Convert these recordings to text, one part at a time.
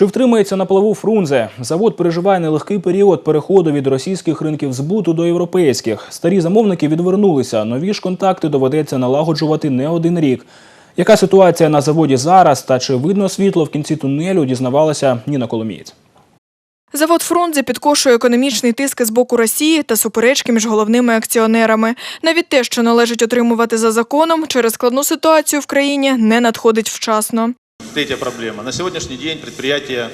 Чи втримається на плаву Фрунзе? Завод переживає нелегкий період переходу від російських ринків збуту до європейських. Старі замовники відвернулися. Нові ж контакти доведеться налагоджувати не один рік. Яка ситуація на заводі зараз та чи видно світло в кінці тунелю, дізнавалася Ніна Коломієць. Завод Фрунзе підкошує економічний тиск з боку Росії та суперечки між головними акціонерами. Навіть те, що належить отримувати за законом, через складну ситуацію в країні не надходить вчасно. Третья проблема. На сегодняшний день предприятие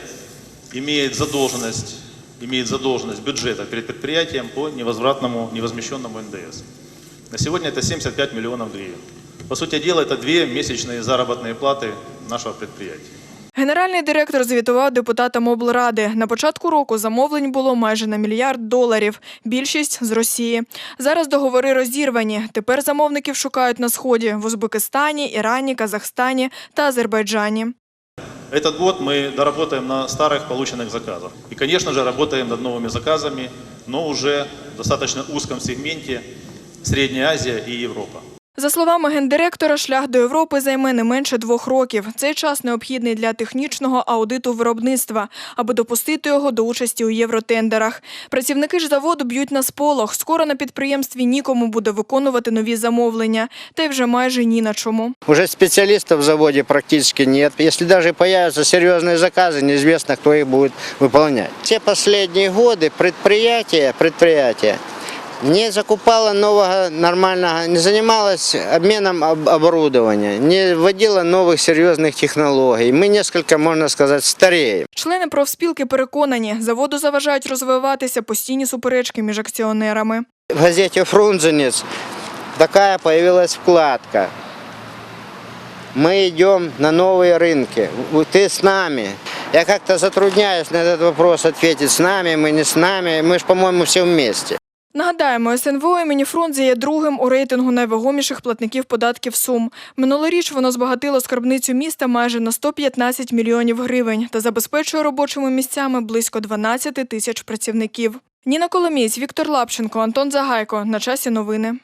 имеет задолженность, имеет задолженность бюджета перед предприятием по невозвратному, невозмещенному НДС. На сегодня это 75 миллионов гривен. По сути дела, это две месячные заработные платы нашего предприятия. Генеральний директор звітував депутатам облради. На початку року замовлень було майже на мільярд доларів. Більшість з Росії. Зараз договори розірвані. Тепер замовників шукають на сході в Узбекистані, Ірані, Казахстані та Азербайджані. Этот год мы доработаем на старых полученных заказах. И, конечно же, работаем над новыми заказами, но уже в достаточно узком сегменте Средняя Азия и Европа. За словами гендиректора, шлях до Європи займе не менше двох років. Цей час необхідний для технічного аудиту виробництва, аби допустити його до участі у євротендерах. Працівники ж заводу б'ють на сполох. Скоро на підприємстві нікому буде виконувати нові замовлення, та й вже майже ні на чому. Уже специалистов в заводе практически нет. Если даже появятся серьезные заказы, неизвестно, кто их будет выполнять. Все последние годы предприятие, предприятие не закупало нового нормального, не занималось обменом об- оборудования, не вводило новых серьезных технологий. Мы несколько, можно сказать, стареем. Члени профспілки переконані, заводу заважають розвиватися постійні суперечки між акціонерами. В газете «Фрунзенец» такая появилась вкладка. Мы идем на новые рынки. Вот Ты с нами. Я как-то затрудняюсь на этот вопрос ответить. С нами, мы не с нами. Мы же, по-моему, все вместе. Нагадаємо, СНВО імені Фрунзе є другим у рейтингу найвагоміших платників податків Сум. Минулоріч воно збагатило скарбницю міста майже на 115 мільйонів гривень та забезпечує робочими місцями близько 12 тисяч працівників. Ніна Коломієць, Віктор Лапченко, Антон Загайко. На часі новини.